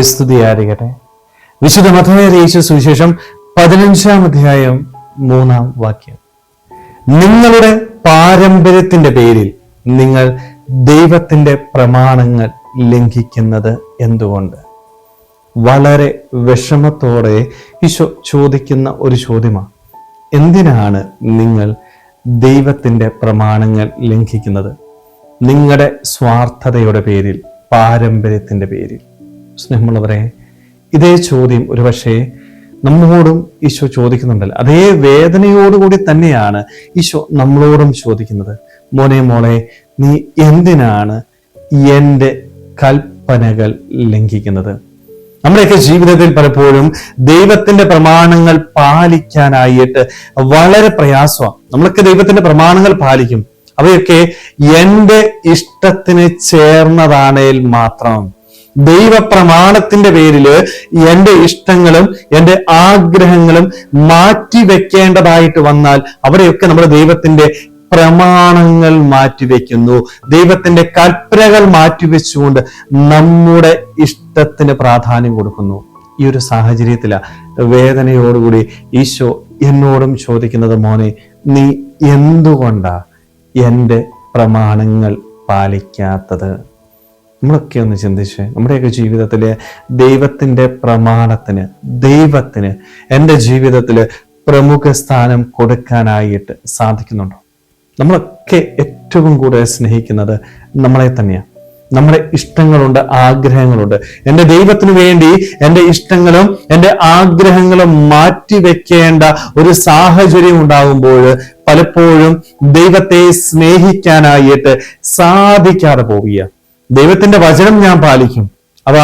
സ്തുതിയായിരിക്കട്ടെ. വിശുദ്ധ യേശു സുവിശേഷം പതിനഞ്ചാം അധ്യായം മൂന്നാം വാക്യം. നിങ്ങളുടെ പാരമ്പര്യത്തിന്റെ പേരിൽ നിങ്ങൾ ദൈവത്തിന്റെ പ്രമാണങ്ങൾ ലംഘിക്കുന്നത് എന്തുകൊണ്ട്? വളരെ വിഷമത്തോടെ ഈശോ ചോദിക്കുന്ന ഒരു ചോദ്യമാണ്. എന്തിനാണ് നിങ്ങൾ ദൈവത്തിന്റെ പ്രമാണങ്ങൾ ലംഘിക്കുന്നത്? നിങ്ങളുടെ സ്വാർത്ഥതയുടെ പേരിൽ പാരമ്പര്യത്തിന്റെ പേരിൽ. സ്നേഹമുള്ളവരെ ഇതേ ചോദ്യം ഒരുപക്ഷെ നമ്മളോടും ഈശോ ചോദിക്കുന്നുണ്ടല്ലോ. അതേ വേദനയോടുകൂടി തന്നെയാണ് ഈശോ നമ്മളോടും ചോദിക്കുന്നത്. മോനെ മോളെ നീ എന്തിനാണ് എന്റെ കൽപ്പനകൾ ലംഘിക്കുന്നത്? നമ്മുടെയൊക്കെ ജീവിതത്തിൽ പലപ്പോഴും ദൈവത്തിന്റെ പ്രമാണങ്ങൾ പാലിക്കാനായിട്ട് വളരെ പ്രയാസമാണ്. നമ്മളൊക്കെ ദൈവത്തിന്റെ പ്രമാണങ്ങൾ പാലിക്കും. അവയൊക്കെ എന്റെ ഇഷ്ടത്തിന് ചേർന്നതാണേൽ മാത്രം. ദൈവപ്രമാണത്തിന്റെ പേരിൽ എന്റെ ഇഷ്ടങ്ങളും എന്റെ ആഗ്രഹങ്ങളും മാറ്റി വെക്കേണ്ടതായിട്ട് വന്നാൽ അവിടെയൊക്കെ നമ്മുടെ ദൈവത്തിന്റെ പ്രമാണങ്ങൾ മാറ്റിവെക്കുന്നു. ദൈവത്തിന്റെ കൽപ്പനകൾ മാറ്റിവെച്ചുകൊണ്ട് നമ്മുടെ ഇഷ്ടത്തിന് പ്രാധാന്യം കൊടുക്കുന്നു. ഈ ഒരു സാഹചര്യത്തില വേദനയോടുകൂടി ഈശോ എന്നോടും ചോദിക്കുന്നത് മോനെ നീ എന്തുകൊണ്ടാ എന്റെ പ്രമാണങ്ങൾ പാലിക്കാത്തത്? നമ്മളൊക്കെ ഒന്ന് ചിന്തിച്ച്. നമ്മുടെയൊക്കെ ജീവിതത്തിൽ ദൈവത്തിന്റെ പ്രമാണത്തിന് ദൈവത്തിന് എന്റെ ജീവിതത്തിൽ പ്രമുഖ സ്ഥാനം കൊടുക്കാനായിട്ട് സാധിക്കുന്നുണ്ടോ? നമ്മളൊക്കെ ഏറ്റവും കൂടുതൽ സ്നേഹിക്കുന്നത് നമ്മളെ തന്നെയാണ്. നമ്മുടെ ഇഷ്ടങ്ങളുണ്ട് ആഗ്രഹങ്ങളുണ്ട്. എന്റെ ദൈവത്തിന് വേണ്ടി എന്റെ ഇഷ്ടങ്ങളും എന്റെ ആഗ്രഹങ്ങളും മാറ്റിവെക്കേണ്ട ഒരു സാഹചര്യം ഉണ്ടാകുമ്പോൾ പലപ്പോഴും ദൈവത്തെ സ്നേഹിക്കാനായിട്ട് സാധിക്കാതെ പോവുക ദൈവത്തിന്റെ വചനം ഞാൻ പാലിക്കും. അവ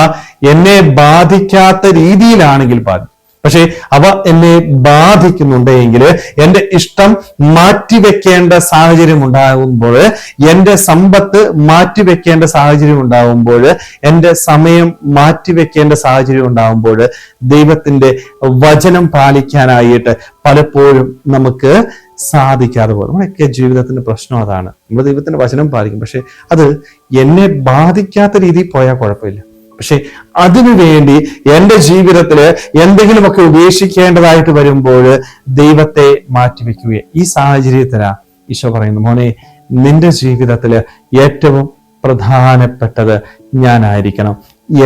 എന്നെ ബാധിക്കാത്ത രീതിയിലാണെങ്കിൽ പാലിക്കും. പക്ഷേ അവ എന്നെ ബാധിക്കുന്നുണ്ട് എങ്കിൽ എന്റെ ഇഷ്ടം മാറ്റിവെക്കേണ്ട സാഹചര്യം ഉണ്ടാകുമ്പോൾ എന്റെ സമ്പത്ത് മാറ്റിവെക്കേണ്ട സാഹചര്യം ഉണ്ടാകുമ്പോൾ എന്റെ സമയം മാറ്റിവെക്കേണ്ട സാഹചര്യം ഉണ്ടാകുമ്പോൾ ദൈവത്തിന്റെ വചനം പാലിക്കാനായിട്ട് പലപ്പോഴും നമുക്ക് സാധിക്കാതെ പോകും. നമ്മുടെയൊക്കെ ജീവിതത്തിന്റെ പ്രശ്നം അതാണ്. നമ്മൾ ദൈവത്തിന്റെ വചനം പാലിക്കും പക്ഷെ അത് എന്നെ ബാധിക്കാത്ത രീതിയിൽ പോയാൽ കുഴപ്പമില്ല. പക്ഷെ അതിനു വേണ്ടി എന്റെ ജീവിതത്തിൽ എന്തെങ്കിലുമൊക്കെ ഉപേക്ഷിക്കേണ്ടതായിട്ട് വരുമ്പോൾ ദൈവത്തെ മാറ്റിവെക്കുക ഈ സാഹചര്യത്തിലാ ഈശോ പറയുന്നു മോനെ നിന്റെ ജീവിതത്തിൽ ഏറ്റവും പ്രധാനപ്പെട്ടത് ഞാനായിരിക്കണം.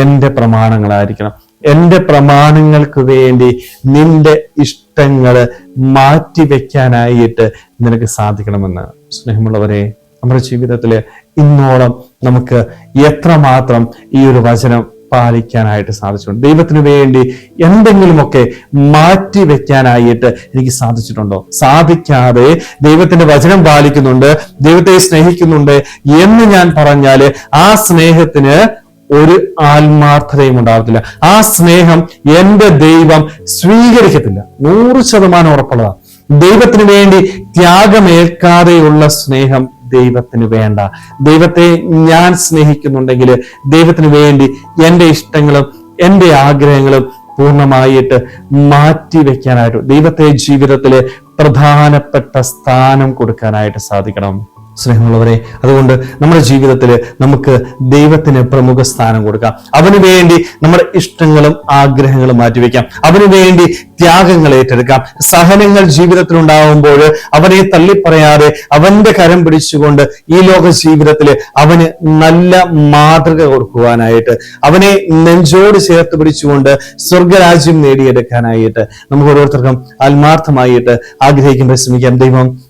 എന്റെ പ്രമാണങ്ങളായിരിക്കണം. എന്റെ പ്രമാണങ്ങൾക്ക് വേണ്ടി നിന്റെ ഇഷ്ടങ്ങൾ മാറ്റിവെക്കാനായിട്ട് നിനക്ക് സാധിക്കണമെന്ന്. സ്നേഹമുള്ളവരെ നമ്മുടെ ജീവിതത്തിൽ ഇന്നോളം നമുക്ക് എത്രമാത്രം ഈ ഒരു വചനം പാലിക്കാനായിട്ട് സാധിച്ചിട്ടുണ്ട്? ദൈവത്തിന് വേണ്ടി എന്തെങ്കിലുമൊക്കെ മാറ്റി വെക്കാനായിട്ട് എനിക്ക് സാധിച്ചിട്ടുണ്ടോ? സാധിക്കാതെ ദൈവത്തിന്റെ വചനം പാലിക്കുന്നുണ്ട് ദൈവത്തെ സ്നേഹിക്കുന്നുണ്ട് എന്ന് ഞാൻ പറഞ്ഞാൽ ആ സ്നേഹത്തിന് ഒരു ആത്മാർത്ഥതയും ഉണ്ടാകത്തില്ല ആ സ്നേഹം എന്റെ ദൈവം സ്വീകരിക്കത്തില്ല. നൂറ് ശതമാനം ഉറപ്പുള്ളതാണ്. ദൈവത്തിന് വേണ്ടി ത്യാഗമേൽക്കാതെയുള്ള സ്നേഹം ദൈവത്തിന് വേണ്ട. ദൈവത്തെ ഞാൻ സ്നേഹിക്കുന്നുണ്ടെങ്കിൽ ദൈവത്തിന് വേണ്ടി എന്റെ ഇഷ്ടങ്ങളും എന്റെ ആഗ്രഹങ്ങളും പൂർണമായിട്ട് മാറ്റി വെക്കാനായിട്ട് ദൈവത്തെ ജീവിതത്തിലെ പ്രധാനപ്പെട്ട സ്ഥാനം കൊടുക്കാനായിട്ട് സാധിക്കണം. സ്നേഹമുള്ളവരെ അതുകൊണ്ട് നമ്മുടെ ജീവിതത്തിൽ നമുക്ക് ദൈവത്തിന് പ്രമുഖ സ്ഥാനം കൊടുക്കാം. അവന് വേണ്ടി നമ്മുടെ ഇഷ്ടങ്ങളും ആഗ്രഹങ്ങളും മാറ്റിവെക്കാം. അവന് വേണ്ടി ത്യാഗങ്ങൾ ഏറ്റെടുക്കാം. സഹനങ്ങൾ ജീവിതത്തിൽ ഉണ്ടാകുമ്പോൾ അവനെ തള്ളിപ്പറയാതെ അവന്റെ കരം പിടിച്ചുകൊണ്ട് ഈ ലോക ജീവിതത്തിൽ അവന് നല്ല മാതൃക കൊടുക്കുവാനായിട്ട് അവനെ നെഞ്ചോട് ചേർത്ത് പിടിച്ചുകൊണ്ട് സ്വർഗരാജ്യം നേടിയെടുക്കാനായിട്ട് നമുക്ക് ഓരോരുത്തർക്കും ആത്മാർത്ഥമായിട്ട് ആഗ്രഹിക്കുമ്പോൾ ശ്രമിക്കാം ദൈവം